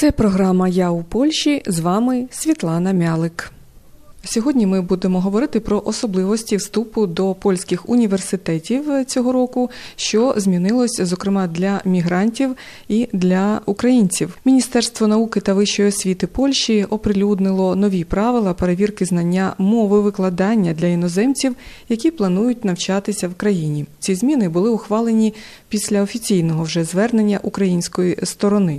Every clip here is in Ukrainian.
Це програма Я у Польщі. З вами Світлана Мялик. Сьогодні ми будемо говорити про особливості вступу до польських університетів цього року, що змінилось, зокрема для мігрантів і для українців. Міністерство науки та вищої освіти Польщі оприлюднило нові правила перевірки знання мови викладання для іноземців, які планують навчатися в країні. Ці зміни були ухвалені після офіційного вже звернення української сторони.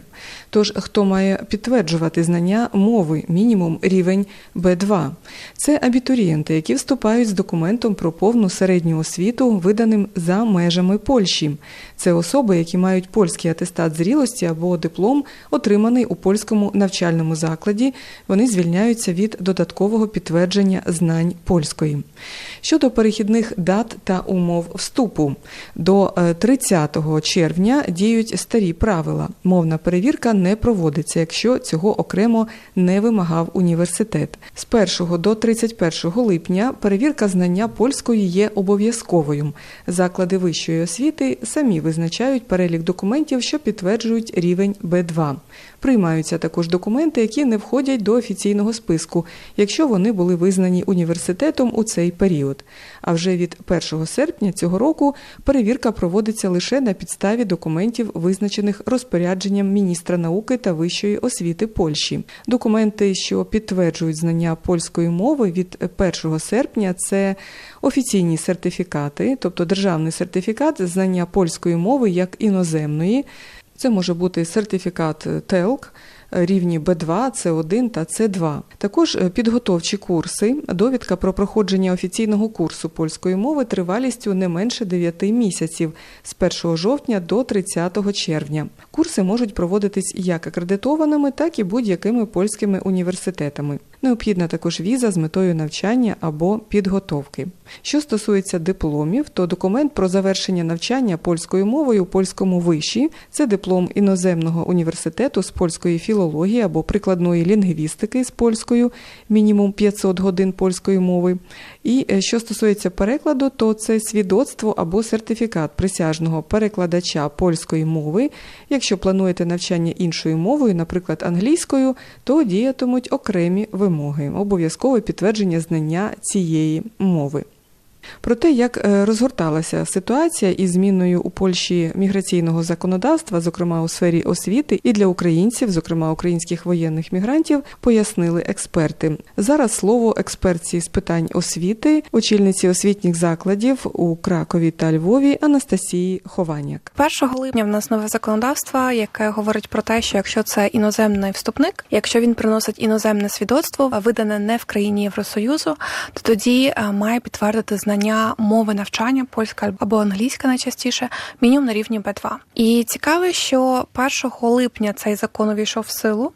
Тож, хто має підтверджувати знання мови, мінімум рівень Б2. Це абітурієнти, які вступають з документом про повну середню освіту, виданим за межами Польщі. Це особи, які мають польський атестат зрілості або диплом, отриманий у польському навчальному закладі. Вони звільняються від додаткового підтвердження знань польської. Щодо перехідних дат та умов вступу, до 30 червня діють старі правила. Мовна перевірка не проводиться, якщо цього окремо не вимагав університет. З 1 до 31 липня перевірка знання польської є обов'язковою. Заклади вищої освіти самі визначають перелік документів, що підтверджують рівень Б2. Приймаються також документи, які не входять до офіційного списку, якщо вони були визнані університетом у цей період. А вже від 1 серпня цього року перевірка проводиться лише на підставі документів, визначених розпорядженням міністра науки та вищої освіти Польщі. Документи, що підтверджують знання польської мови від 1 серпня, це офіційні сертифікати, тобто державний сертифікат знання польської мови як іноземної. Це може бути сертифікат ТЕЛК, рівні Б2, С1 та С2. Також підготовчі курси, довідка про проходження офіційного курсу польської мови тривалістю не менше 9 місяців з 1 жовтня до 30 червня. Курси можуть проводитись як акредитованими, так і будь-якими польськими університетами. Необхідна також віза з метою навчання або підготовки. Що стосується дипломів, то документ про завершення навчання польською мовою у польському виші це диплом іноземного університету з польської філології або прикладної лінгвістики з польською, мінімум 500 годин польської мови. І що стосується перекладу, то це свідоцтво або сертифікат присяжного перекладача польської мови. Якщо плануєте навчання іншою мовою, наприклад, англійською, то діятимуть окремі вимоги, обов'язкове підтвердження знання цієї мови. Про те, як розгорталася ситуація із зміною у Польщі міграційного законодавства, зокрема у сфері освіти, і для українців, зокрема українських воєнних мігрантів, пояснили експерти. Зараз слово експертці з питань освіти, очільниці освітніх закладів у Кракові та Львові Анастасії Хованяк. 1 липня в нас нове законодавство, яке говорить про те, що якщо це іноземний вступник, якщо він приносить іноземне свідоцтво, видане не в країні Євросоюзу, то тоді має підтвердити знання знання мови навчання, польська або англійська найчастіше, мінімум на рівні Б2. І цікаве, що 1 липня цей закон увійшов в силу,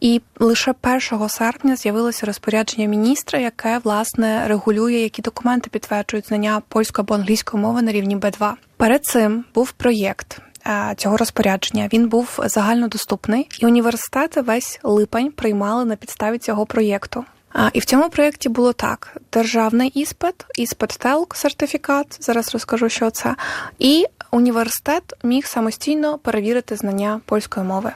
і лише 1 серпня з'явилося розпорядження міністра, яке власне регулює, які документи підтверджують знання польської або англійської мови на рівні Б2. Перед цим був проєкт. Цього розпорядження він був загальнодоступний, і університети весь липень приймали на підставі цього проєкту. І в цьому проєкті було так: державний іспит, іспит ТЕЛК, сертифікат. Зараз розкажу, що це, і університет міг самостійно перевірити знання польської мови.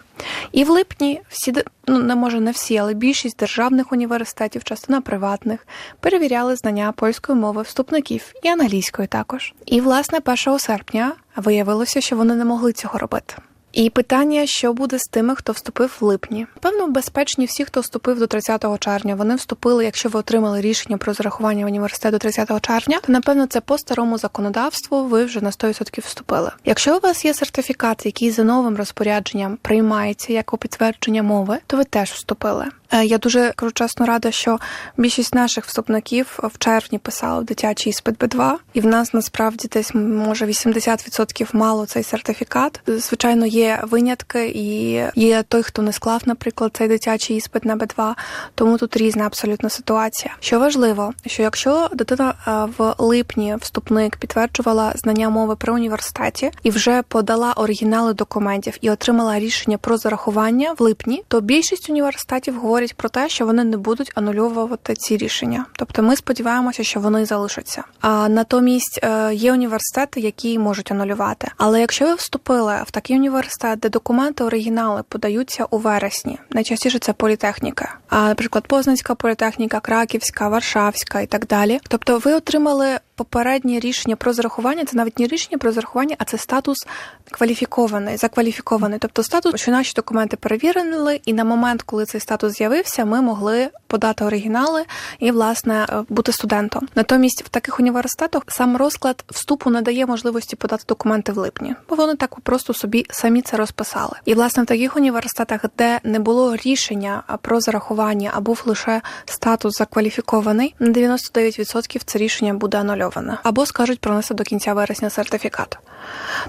І в липні всі ну не може не всі, але більшість державних університетів, частина приватних, перевіряли знання польської мови вступників і англійської також. І власне 1 серпня виявилося, що вони не могли цього робити. І питання, що буде з тими, хто вступив в липні. Певно, безпечні всі, хто вступив до 30 червня. Вони вступили, якщо ви отримали рішення про зарахування в університет до 30 червня, то напевно це по старому законодавству ви вже на 100% вступили. Якщо у вас є сертифікат, який за новим розпорядженням приймається як у підтвердження мови, то ви теж вступили. Я дуже кажу чесно рада, що більшість наших вступників в червні писали дитячий іспит Б2, і в нас насправді десь може 80% мало цей сертифікат. Звичайно, є винятки, і є той, хто не склав, наприклад, цей дитячий іспит на Б2, тому тут різна абсолютно ситуація. Що важливо, що якщо дитина в липні вступник підтверджувала знання мови при університеті і вже подала оригінали документів і отримала рішення про зарахування в липні, то більшість університетів говорять говорять про те, що вони не будуть анульовувати ці рішення. Тобто, ми сподіваємося, що вони залишаться. А натомість е, є університети, які можуть анулювати. Але якщо ви вступили в такий університет, де документи оригінали подаються у вересні, найчастіше це політехніка, а наприклад, Познанська політехніка, Краківська, Варшавська і так далі. Тобто, ви отримали попереднє рішення про зарахування. Це навіть не рішення про зарахування, а це статус кваліфікований, закваліфікований. Тобто статус, що наші документи перевірили, і на момент, коли цей статус з'явився, ми могли подати оригінали і власне е, бути студентом. Натомість в таких університетах сам розклад вступу не дає можливості подати документи в липні, бо вони так просто собі самі це розписали. І власне в таких університетах, де не було рішення про зарахування, а був лише статус закваліфікований, на 99% це рішення буде анульоване або скажуть пронести до кінця вересня сертифікат.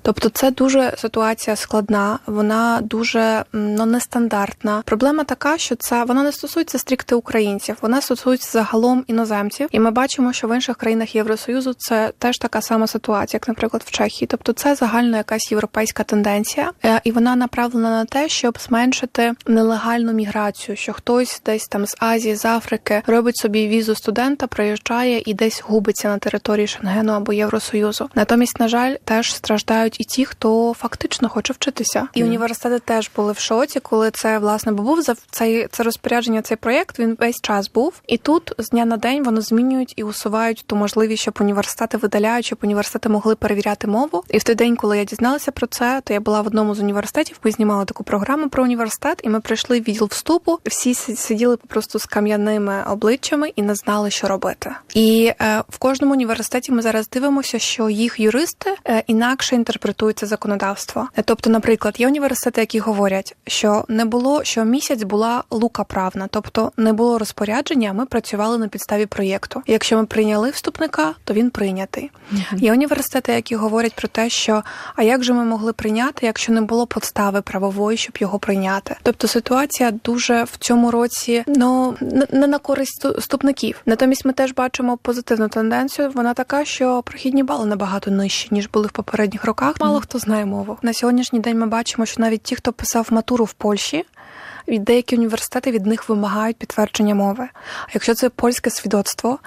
Тобто, це дуже ситуація складна, вона дуже ну, нестандартна. Проблема така, що це вона не стосується стрікти українців, вона стосується загалом іноземців. І ми бачимо, що в інших країнах Євросоюзу це теж така сама ситуація, як, наприклад, в Чехії. Тобто, це загальна якась європейська тенденція, е, і вона направлена на те, щоб зменшити нелегальну міграцію, що хтось десь там з Азії, з Африки робить собі візу студента, приїжджає і десь губиться на території Шенгену або Євросоюзу. Натомість, на жаль, теж страждають і ті, хто фактично хоче вчитися. І університети теж були в шоці, коли це власне бо був за цей це розпорядження, цей проєкт. Він весь час був, і тут з дня на день вони змінюють і усувають ту можливість, щоб університети видаляють, щоб університети могли перевіряти мову. І в той день, коли я дізналася про це, то я була в одному з університетів. Ми знімали таку програму про університет, і ми прийшли в відділ вступу. Всі сиділи просто з кам'яними обличчями і не знали, що робити. І е, в кожному університеті ми зараз дивимося, що їх юристи е, інакше інтерпретують це законодавство. Е, Тобто, наприклад, є університети, які говорять, що не було, що місяць була лука правна, тобто не було розпорядження. а Ми працювали на підставі проєкту. І Якщо ми прийняли вступника, то він прийнятий. Є університети, які говорять про те, що а як же ми могли прийняти, якщо не було подстави правової, щоб його прийняти? Тобто ситуація дуже в цьому році ну не- на користь сту- вступників. Натомість ми теж бачимо позитивну тенденцію. Вона така, що прохідні бали набагато нижчі ніж були в попередніх роках. Мало хто знає мову. На сьогоднішній день ми бачимо, що навіть ті, хто писав матуру в Польщі. Від деякі університети від них вимагають підтвердження мови. А якщо це польське свідоцтво,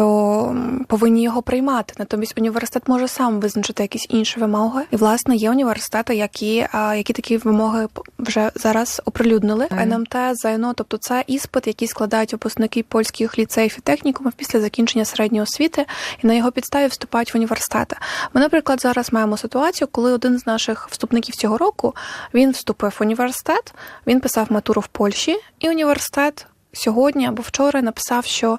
то повинні його приймати. Натомість університет може сам визначити якісь інші вимоги. І власне є університети, які, які такі вимоги вже зараз оприлюднили. НМТ, ЗНО, тобто це іспит, який складають випускники польських ліцеїв і технікумів після закінчення середньої освіти, і на його підставі вступають в університети. Ми, наприклад, зараз маємо ситуацію, коли один з наших вступників цього року він вступив в університет, він писав матуру в Польщі, і університет сьогодні або вчора написав, що.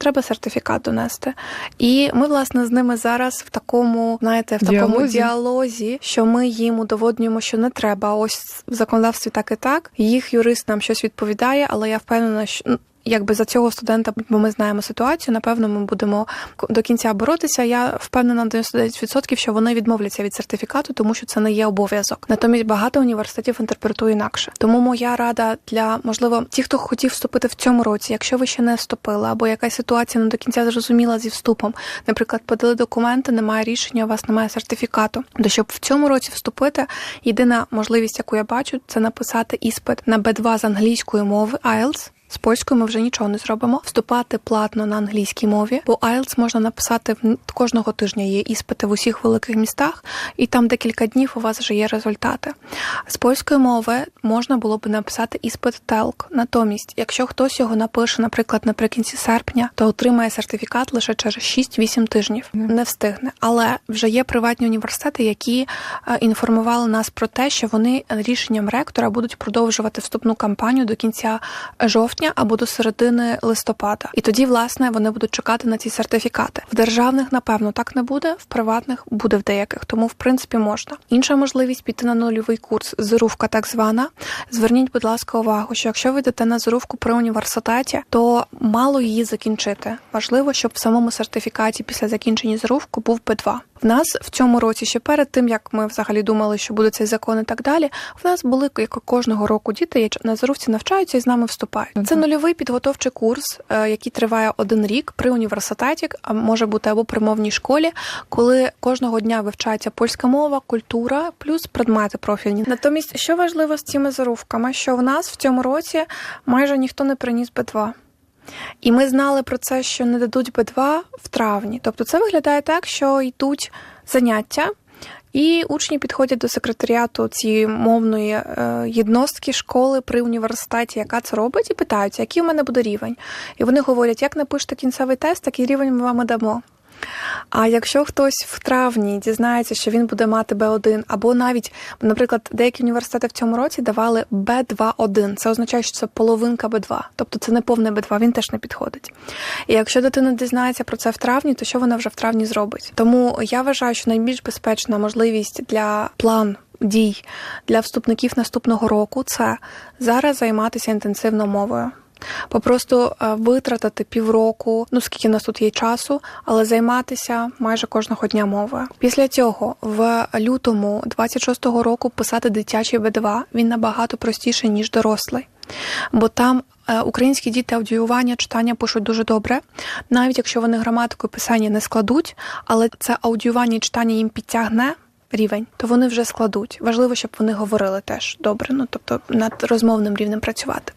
Треба сертифікат донести, і ми власне з ними зараз в такому, знаєте, в такому Діалозі. діалозі, що ми їм удоводнюємо, що не треба. Ось в законодавстві так і так. Їх юрист нам щось відповідає, але я впевнена, що ну, якби за цього студента, бо ми знаємо ситуацію. Напевно, ми будемо до кінця боротися. Я впевнена на 99%, що вони відмовляться від сертифікату, тому що це не є обов'язок. Натомість багато університетів інтерпретує інакше. Тому моя рада для можливо ті, хто хотів вступити в цьому році, якщо ви ще не вступили, або якась ситуація не до кінця зрозуміла зі вступом. Наприклад, подали документи, немає рішення, у вас немає сертифікату. То щоб в цьому році вступити, єдина можливість, яку я бачу, це написати іспит на B2 з англійської мови IELTS, З польською ми вже нічого не зробимо. Вступати платно на англійській мові, бо IELTS можна написати в- кожного тижня. Є іспити в усіх великих містах, і там декілька днів у вас вже є результати. З польської мови можна було б написати іспит TELK. Натомість, якщо хтось його напише, наприклад, наприкінці серпня, то отримає сертифікат лише через 6-8 тижнів. Не встигне. Але вже є приватні університети, які е, інформували нас про те, що вони рішенням ректора будуть продовжувати вступну кампанію до кінця жовтня або до середини листопада. І тоді, власне, вони будуть чекати на ці сертифікати. В державних, напевно, так не буде, в приватних буде в деяких, тому в принципі можна. Інша можливість піти на нульовий курс зрувка, так звана. Зверніть, будь ласка, увагу, що якщо ви йдете на зрувку при університеті, то мало її закінчити. Важливо, щоб в самому сертифікаті після закінчення зрувку був Б2. В нас в цьому році, ще перед тим як ми взагалі думали, що буде цей закон і так далі, в нас були як кожного року діти, які на зарубці навчаються і з нами вступають. Це нульовий підготовчий курс, е, який триває один рік при університеті, а може бути або при мовній школі, коли кожного дня вивчається польська мова, культура, плюс предмети профільні. Натомість, що важливо з цими зарубками, що в нас в цьому році майже ніхто не приніс Б2. І ми знали про це, що не дадуть Б2 в травні. Тобто це виглядає так, що йдуть заняття. І учні підходять до секретаріату цієї мовної е, єдностки школи при університеті, яка це робить, і питаються, який у мене буде рівень. І вони говорять, як напишете кінцевий тест, такий рівень ми вам дамо. А якщо хтось в травні дізнається, що він буде мати Б1, або навіть, наприклад, деякі університети в цьому році давали Б2-1, це означає, що це половинка Б2, тобто це не повне Б2, він теж не підходить. І якщо дитина дізнається про це в травні, то що вона вже в травні зробить? Тому я вважаю, що найбільш безпечна можливість для план. Дій для вступників наступного року це зараз займатися інтенсивно мовою. Попросту е, витратити півроку, ну скільки в нас тут є часу, але займатися майже кожного дня мовою. Після цього в лютому 26-го року писати дитячий Б2 він набагато простіший ніж дорослий, бо там. е, Українські діти аудіювання, читання пишуть дуже добре, навіть якщо вони граматику і писання не складуть, але це аудіювання і читання їм підтягне рівень, то вони вже складуть. Важливо, щоб вони говорили теж добре, ну тобто над розмовним рівнем працювати.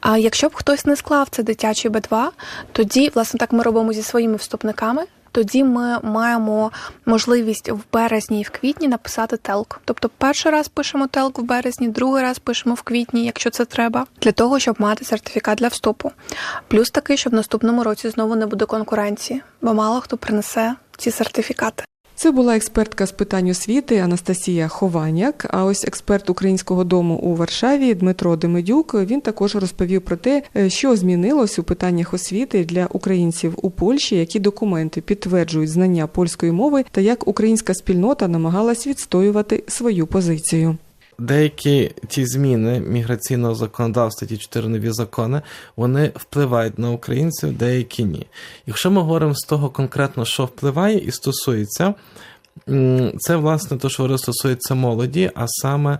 А якщо б хтось не склав це дитячий Б2, тоді, власне, так ми робимо зі своїми вступниками. Тоді ми маємо можливість в березні і в квітні написати телк. Тобто, перший раз пишемо телк в березні, другий раз пишемо в квітні, якщо це треба, для того, щоб мати сертифікат для вступу. Плюс такий, що в наступному році знову не буде конкуренції, бо мало хто принесе ці сертифікати. Це була експертка з питань освіти Анастасія Хованяк. А ось експерт українського дому у Варшаві Дмитро Демидюк. Він також розповів про те, е, що змінилось у питаннях освіти для українців у Польщі, які документи підтверджують знання польської мови, та як українська спільнота намагалась відстоювати свою позицію. Деякі ті зміни міграційного законодавства, ті чотири нові закони, вони впливають на українців, деякі ні. Якщо ми говоримо з того конкретно, що впливає і стосується, це власне те, що стосується молоді, а саме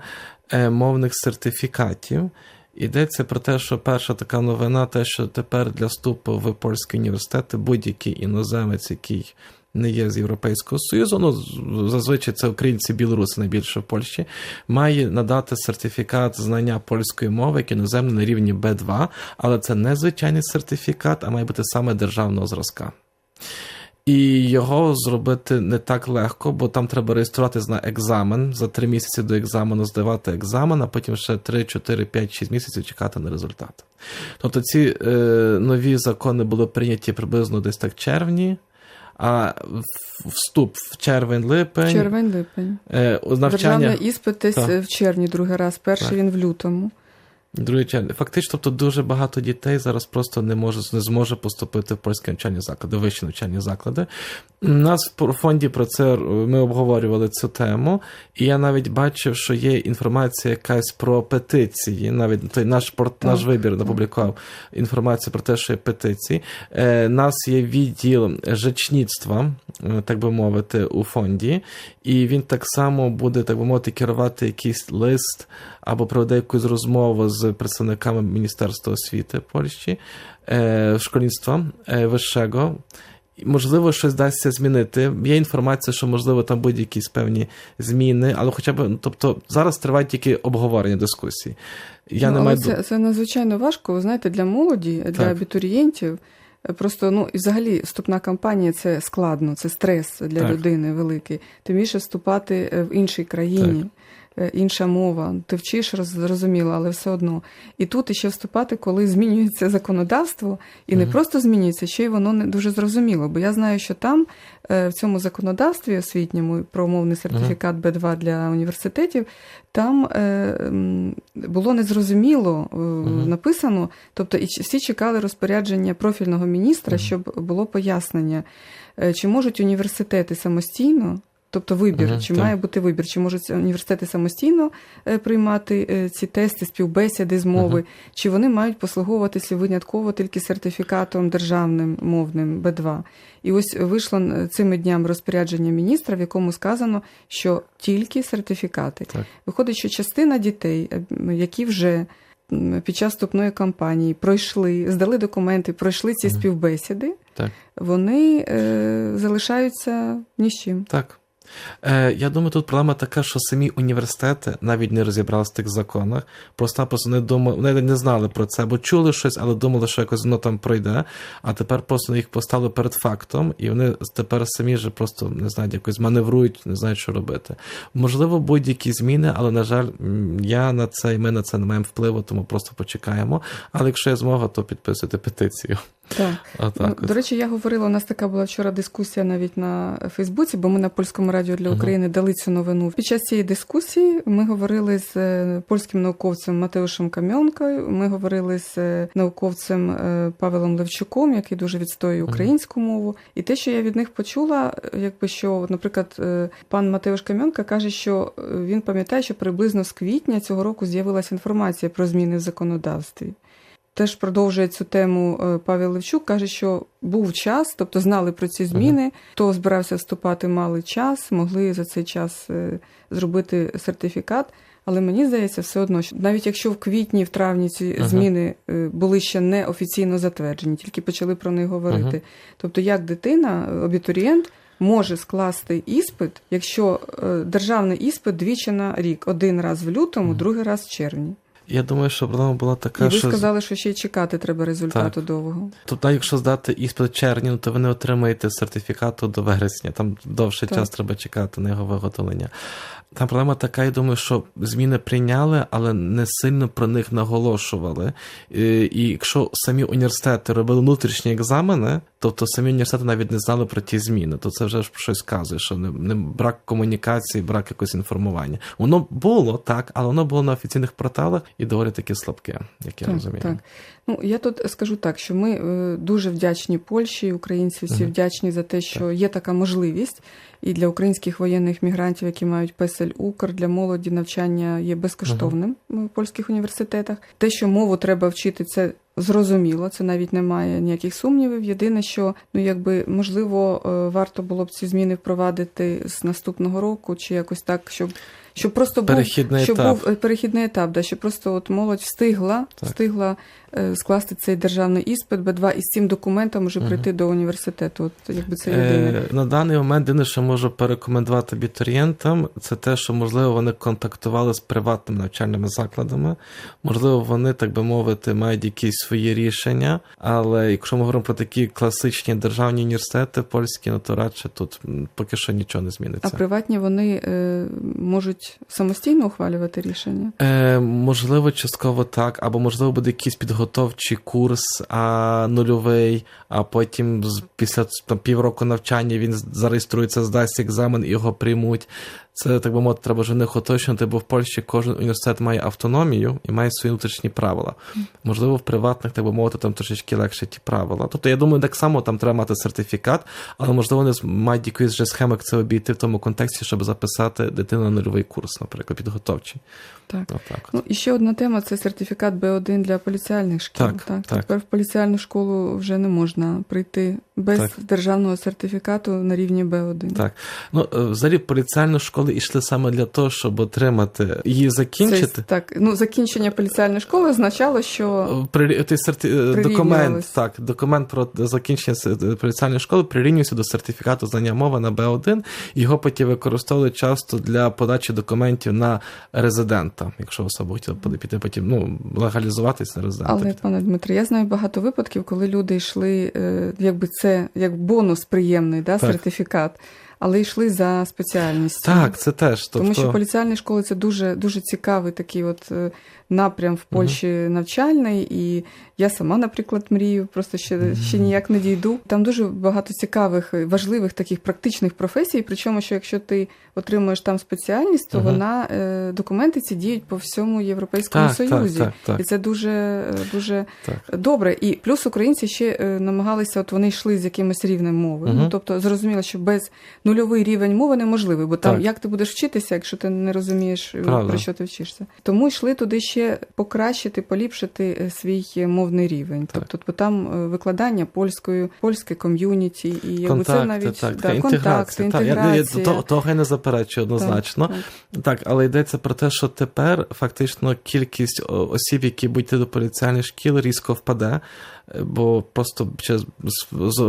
е, мовних сертифікатів. Йдеться про те, що перша така новина, те, що тепер для вступу в польські університети будь-який іноземець, який не є з Європейського Союзу, ну зазвичай це українці, білоруси найбільше в Польщі, має надати сертифікат знання польської мови, як іноземний на рівні Б2, але це не звичайний сертифікат, а має бути саме державного зразка. І його зробити не так легко, бо там треба реєструватись на екзамен за три місяці до екзамену, здавати екзамен, а потім ще 3, 4, 5, 6 місяців чекати на результат. Тобто ці е, нові закони були прийняті приблизно десь так в червні, а вступ в червень-липень. Червень-липень. Е, навчання Державний іспит десь в червні другий раз, перший Так. він в лютому. Червня. Фактично, тобто дуже багато дітей зараз просто не може не зможе поступити в польські навчальні заклади, вищі навчальні заклади. У нас в фонді про це е, ми обговорювали цю тему, і я навіть бачив, що є інформація якась про петиції. Навіть той наш порт, наш вибір так. опублікував інформацію про те, що є петиції. Е, нас є відділ жечництва, е, так би мовити, у фонді, і він так само буде, так би мовити, керувати якийсь лист або проведе якусь розмову з представниками Міністерства освіти Польщі, е, школьництва е, вищого. Можливо, щось дасться змінити. Є інформація, що можливо там будуть якісь певні зміни, але хоча б, ну, тобто, зараз тривають тільки обговорення дискусії. Я ну, не маю це, це надзвичайно важко, ви знаєте, для молоді, для Так. абітурієнтів. Просто ну і взагалі вступна кампанія це складно, це стрес для Так. людини великий. Тим більше вступати е, в іншій країні, е, інша мова. Ти вчиш роз- зрозуміло, але все одно. І тут іще вступати, коли змінюється законодавство, і не просто змінюється, ще й воно не дуже зрозуміло. Бо я знаю, що там е, в цьому законодавстві освітньому про мовний сертифікат Б2 для університетів, там е, було незрозуміло е, Мгм. написано. Тобто, і всі чекали розпорядження профільного міністра, щоб було пояснення, е, чи можуть університети самостійно. Тобто вибір, Мгм, чи так. має бути вибір, чи можуть університети самостійно е, приймати е, ці тести, співбесіди з мови, Мгм. чи вони мають послуговуватися винятково тільки сертифікатом державним мовним Б2. І ось вийшло е, цими днями розпорядження міністра, в якому сказано, що тільки сертифікати. Так. Виходить, що частина дітей, які вже під час вступної кампанії пройшли, здали документи, пройшли ці Мгм. співбесіди, Так. вони е, залишаються ні з чим. Так. Е, я думаю, тут проблема така, що самі університети навіть не розібралися в тих законах, просто-напросто не думали, вони не знали про це, бо чули щось, але думали, що якось воно там пройде. А тепер просто їх поставили перед фактом, і вони тепер самі вже просто не знають, якось маневрують, не знають, що робити. Можливо, будь-які зміни, але на жаль, я на це і ми на це не маємо впливу, тому просто почекаємо. Але якщо є змога, то підписуйте петицію. Так. Отак. Ну, до речі, я говорила, у нас така була вчора дискусія навіть на Фейсбуці, бо ми на польському радіо для. України дали цю новину. Під час цієї дискусії ми говорили з е, польським науковцем Матеушем Кам'янкою. Ми говорили з е, науковцем е, Павелом Левчуком, який дуже відстоює українську мову. І те, що я від них почула, якби що, наприклад, пан Матеуш Кам'янка каже, що він пам'ятає, що приблизно з квітня цього року з'явилася інформація про зміни в законодавстві. Теж продовжує цю тему е, Павел Левчук, каже, що був час, тобто знали про ці зміни. Хто збирався вступати, мали час, могли за цей час е, зробити сертифікат. Але мені здається, все одно, що навіть якщо в квітні, в травні ці Ага. зміни е, були ще не офіційно затверджені, тільки почали про них говорити. Ага. Тобто, як дитина, абітурієнт може скласти іспит, якщо державний іспит двічі на рік, один раз в лютому, другий раз в червні. Я думаю, що проблема була така, І ви що. сказали, що ще й чекати треба результату довго. Тобто, якщо здати іспит в червні, ну, то ви не отримаєте сертифікату до вересня. Там довший Так. час треба чекати на його виготовлення. Там проблема така, я думаю, що зміни прийняли, але не сильно про них наголошували. І, і якщо самі університети робили внутрішні екзамени, тобто самі університети навіть не знали про ті зміни, то це вже ж щось казує, що не, не брак комунікації, брак якогось інформування. Воно було так, але воно було на офіційних порталах і доволі таки слабке, як я Так, розумію. так. Ну я тут скажу так, що ми е, дуже вдячні Польщі, українці всі Мгм. вдячні за те, що є така можливість. І для українських воєнних мігрантів, які мають песель Укр, для молоді навчання є безкоштовним в польських університетах. Те, що мову треба вчити, це зрозуміло. Це навіть немає ніяких сумнівів. Єдине, що ну якби можливо е, варто було б ці зміни впровадити з наступного року, чи якось так, щоб. Щоб просто був Перехідний щоб етап. був е, перехідний етап, да, щоб просто от молодь встигла, Так. встигла е, скласти цей державний іспит Б2 і з цим документом вже Мгм. прийти до університету. От якби це єдине. Е, на даний момент єдине, що можу порекомендувати абітурієнтам, це те, що можливо вони контактували з приватними навчальними закладами. Можливо, вони, так би мовити, мають якісь свої рішення. Але якщо ми говоримо про такі класичні державні університети польські, ну то радше тут поки що нічого не зміниться. А приватні вони е, можуть самостійно ухвалювати рішення. Е, можливо, частково так, або можливо буде якийсь підготовчий курс, а нульовий, а потім після там, півроку навчання він зареєструється, здасть екзамен і його приймуть. Це так би мовити, треба ж в них уточнити, бо в Польщі кожен університет має автономію і має свої внутрішні правила. Можливо, в приватних, так би мовити, там трошечки легше ті правила. Тобто, я думаю, так само там треба мати сертифікат, але можливо вони мають якусь вже схему, як це обійти в тому контексті, щоб записати дитину на нульовий курс, наприклад, підготовчий. Так. Отак. Ну і ще одна тема це сертифікат Б1 для поліціальних шкіл. Так, так. Тепер в поліціальну школу вже не можна прийти без Так. державного сертифікату на рівні Б1. Так. Ну, е, взагалі, поліціальні школи йшли саме для того, щоб отримати її закінчити. Це, так, ну закінчення поліціальної школи означало, що При, той серти... е, документ, так, документ про закінчення с- поліціальної школи прирівнюється до сертифікату знання мови на Б1. Його потім використовують часто для подачі документів на резидента, якщо особа хотіла піти потім ну, легалізуватися на резидента. Але, пане Дмитре, я знаю багато випадків, коли люди йшли, е, якби це як бонус приємний, да, Так. сертифікат, але йшли за спеціальністю. Так, це теж. Тобто... Тому що поліціальні школи це дуже дуже цікавий такий от е, напрям в Польщі навчальний. І я сама, наприклад, мрію, просто ще, ще ніяк не дійду. Там дуже багато цікавих, важливих таких практичних професій. Причому, що якщо ти отримуєш там спеціальність, то Мгм. вона е, документи ці діють по всьому Європейському так, Союзі. так, так, І це дуже, е, дуже так. добре. І плюс українці ще намагалися, от вони йшли з якимось рівнем мови. Ну тобто зрозуміло, що без нульовий рівень мови неможливий, бо там Так. як ти будеш вчитися, якщо ти не розумієш, е, Правда. про що ти вчишся. Тому йшли туди ще покращити, поліпшити е, свій е, мовний рівень. Так. Тобто там викладання польською, польське ком'юніті і якби Контакти, це навіть так, да, контакти, інтеграція. Так, я, я, того, я не заперечую однозначно. Так, Так, так. але йдеться про те, що тепер фактично кількість осіб, які будуть до поліціальних шкіл, різко впаде, бо просто через з, з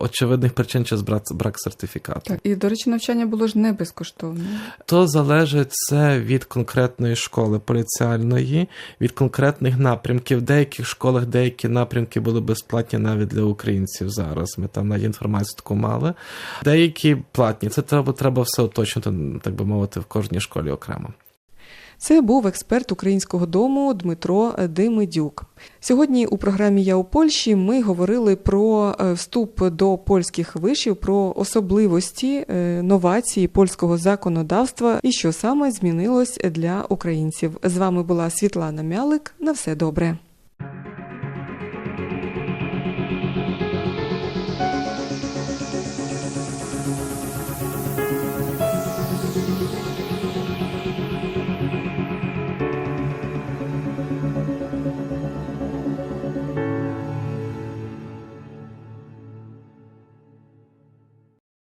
очевидних причин через брак, брак сертифікату. Так, і до речі, навчання було ж не безкоштовне. То залежить це від конкретної школи поліціальної, від конкретних напрямків. В деяких школах деякі напрямки були безплатні навіть для українців зараз. Ми там навіть інформацію таку мали. Деякі платні. Це треба, треба все уточнити, так би мовити, в кожній школі окремо. Це був експерт українського дому Дмитро Димидюк. Сьогодні у програмі Я у Польщі ми говорили про е, вступ до польських вишів, про особливості е, новації польського законодавства і що саме змінилось для українців. З вами була Світлана Мялик. На все добре.